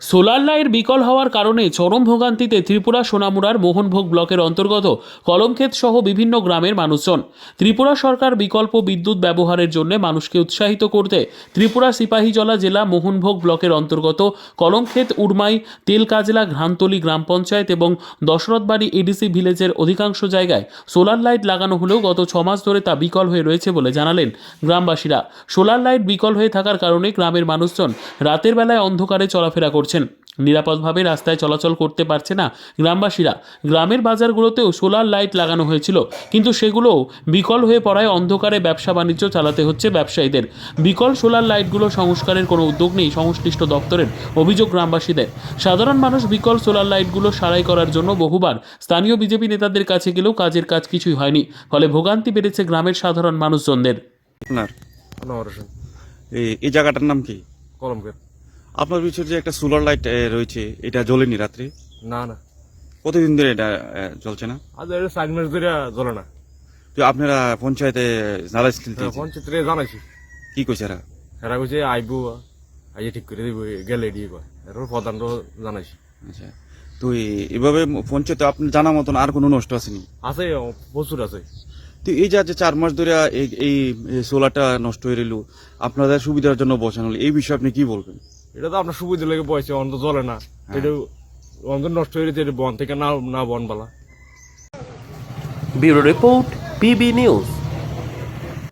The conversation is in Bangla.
সোলার লাইট বিকল হওয়ার কারণে চরম ভোগান্তিতে ত্রিপুরা সোনামুড়ার মোহনভোগ ব্লকের অন্তর্গত কলমক্ষেত সহ বিভিন্ন গ্রামের মানুষজন। ত্রিপুরা সরকার বিকল্প বিদ্যুৎ ব্যবহারের জন্য মানুষকে উৎসাহিত করতে ত্রিপুরা সিপাহীজলা জেলা মোহনভোগ ব্লকের অন্তর্গত কলমক্ষেত উড়মাই, তেলকাজলা ঘ্রান্তলি গ্রাম পঞ্চায়েত এবং দশরথবাড়ি এডিসি ভিলেজের অধিকাংশ জায়গায় সোলার লাইট লাগানো হলেও গত ছ মাস ধরে তা বিকল হয়ে রয়েছে বলে জানালেন গ্রামবাসীরা। সোলার লাইট বিকল হয়ে থাকার কারণে গ্রামের মানুষজন রাতের বেলায় অন্ধকারে চলাফেরা করছেন। নিরাপদভাবে রাস্তায় চলাচল করতে পারছে না গ্রামবাসীরা। গ্রামের বাজারগুলোতেও সোলার লাইট লাগানো হয়েছিল কিন্তু সেগুলোও বিকল হয়ে পড়ায় অন্ধকারে ব্যবসা বাণিজ্য চালাতে হচ্ছে ব্যবসায়ীদের। বিকল সোলার লাইটগুলো সংস্কারের কোনো উদ্যোগ নেই সংশ্লিষ্ট দপ্তরের অভিযোগ গ্রামবাসীদের। সাধারণ মানুষ বিকল সোলার লাইটগুলো সারাই করার জন্য বহুবার স্থানীয় বিজেপি নেতাদের কাছে গেলেও কাজের কাজ কিছুই হয়নি ফলে ভোগান্তি বেড়েছে গ্রামের সাধারণ মানুষজনদের। এই এই জায়গাটার নাম কি? কলমকের আপনার পিছনে যে একটা সোলার লাইট রয়েছে এটা জ্বলেনি রাত্রে? না না। কতদিন ধরে এটা জ্বলছে না? আজ এটা সাইড মাস ধরে জ্বলে না। তো আপনারা পঞ্চায়েতে নালাজ খেলতে পঞ্চায়েত জানাইছি। কি কইছে এরা? এরা কইছে আইব আইয়ে ঠিক করে দিব গেলে দিয়ে কয় এরপর প্রধানরও জানাইছি। আচ্ছা। তো এভাবে পঞ্চায়েতে আপনি জানা মতন আর কোনো নষ্ট আসেনি আছে প্রচুর আছে। তো এই যা চার মাস ধরে এই এই সোলারটা নষ্ট হয়ে রইল আপনাদের সুবিধার জন্য বসানো হলো এই বিষয়ে আপনি কি বলবেন? এটা তো আপনার সুবিধা লেগে বয়সে অন্ত চলে না। এটা অন্ত নষ্ট হয়ে গেছে বন থেকে না না বন বলা ব্যুরো রিপোর্ট পিবি নিউজ।